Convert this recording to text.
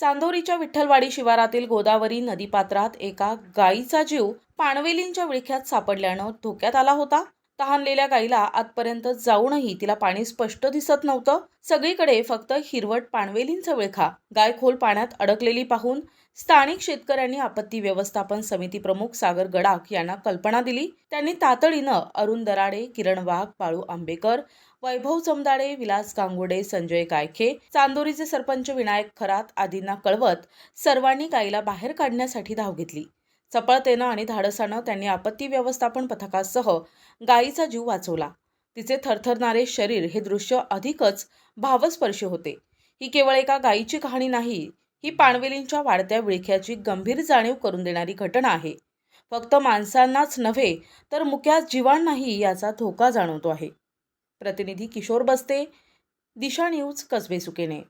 चांदोरीच्या विठ्ठलवाडी शिवारातील गोदावरी नदीपात्रात एका गायीचा जीव पाणवेलींच्या विळख्यात सापडल्यानं धोक्यात आला होता. तहानलेल्या गायीला आतपर्यंत जाऊनही तिला पाणी स्पष्ट दिसत नव्हतं. सगळीकडे फक्त हिरवट पाणवेलींचा विळखा. गाय खोल पाण्यात अडकलेली पाहून स्थानिक शेतकऱ्यांनी आपत्ती व्यवस्थापन समिती प्रमुख सागर गडाख यांना कल्पना दिली. त्यांनी तातडीनं अरुण दराडे किरण वाघ बाळू आंबेकर वैभव चमदाडे विलास गांगुडे संजय गायखे चांदोरीचे सरपंच विनायक खरात आदींना कळवत सर्वांनी गायीला बाहेर काढण्यासाठी धाव घेतली. चपळतेनं आणि धाडसानं त्यांनी आपत्ती व्यवस्थापन पथकासह गायीचा जीव वाचवला. तिचे थरथरणारे शरीर हे दृश्य अधिकच भावस्पर्शी होते. ही केवळ एका गायीची कहाणी नाही ही पाणवेलींच्या वाढत्या विळख्याची गंभीर जाणीव करून देणारी घटना आहे. फक्त माणसांनाच नव्हे तर मुक्या जीवांनाही याचा धोका जाणवतो आहे. प्रतिनिधी किशोर बस्ते दिशा न्यूज कसबे सुकेने